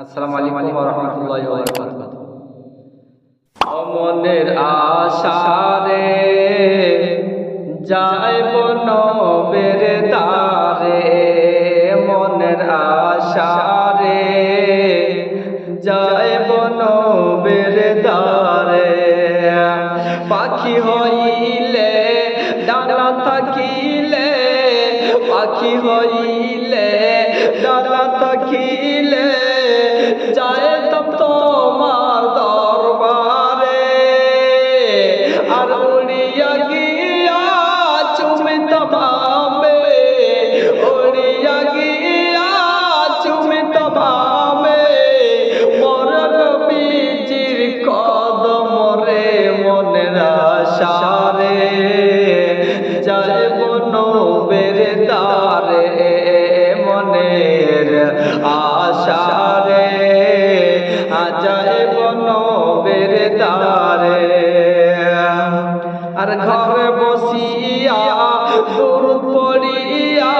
আসসালামু আলাইকুম ওয়া রাহমাতুল্লাহি ওয়া বারাকাতুহু মনের আশারে যাইব নবের দারে মনের আশারে যাইব নবের দারে পাখি হইলে ডানা থাকিলে পাখি হইলে ডানা থাকিলে যায় তম তোমার দরবারে। আর উড়িয়া গিয়া চুমি তমামে, উড়িয়া গিয়া চুমি তমামে। মরণ বীজির কদম রে মনের আশারে, যায় নবের দারে মনের আশারে দূর পড়িয়া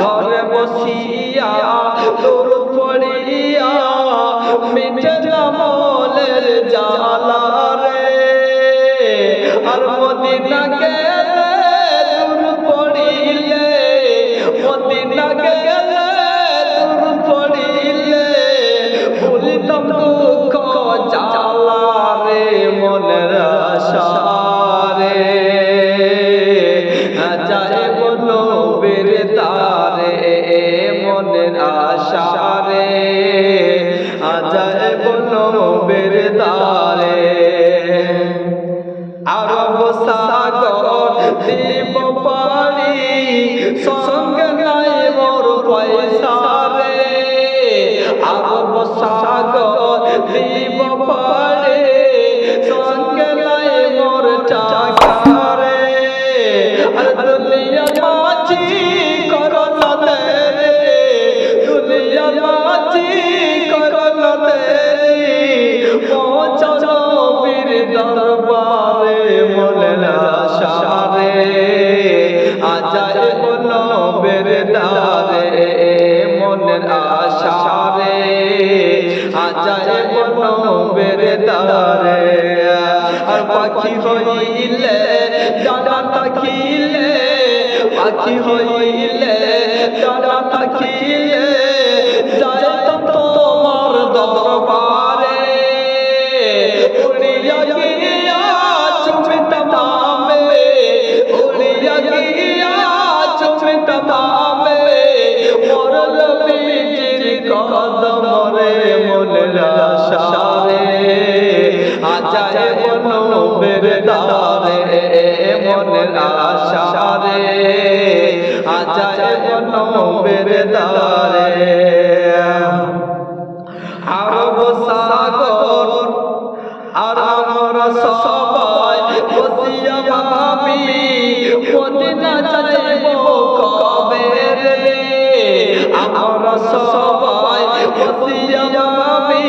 ঘরে বসিয়া দূর পড়িয়া মিটে জামলের জালা রে। আর মদিনা আশারে আজায় বলো বেরদারে আরব সাগর দিব পারি সঙ্গে নাই মোর পয়সা রে আরব সাগর দিব আশারে আচারে বলো বের দারে আর পাখি হইলে দাদা পাখিলে পাখি হইলে ডানা আজায় বনো বেরদারে মনের আর আমরা সবাই কবে রে? সবাই বসিয়া ভাবি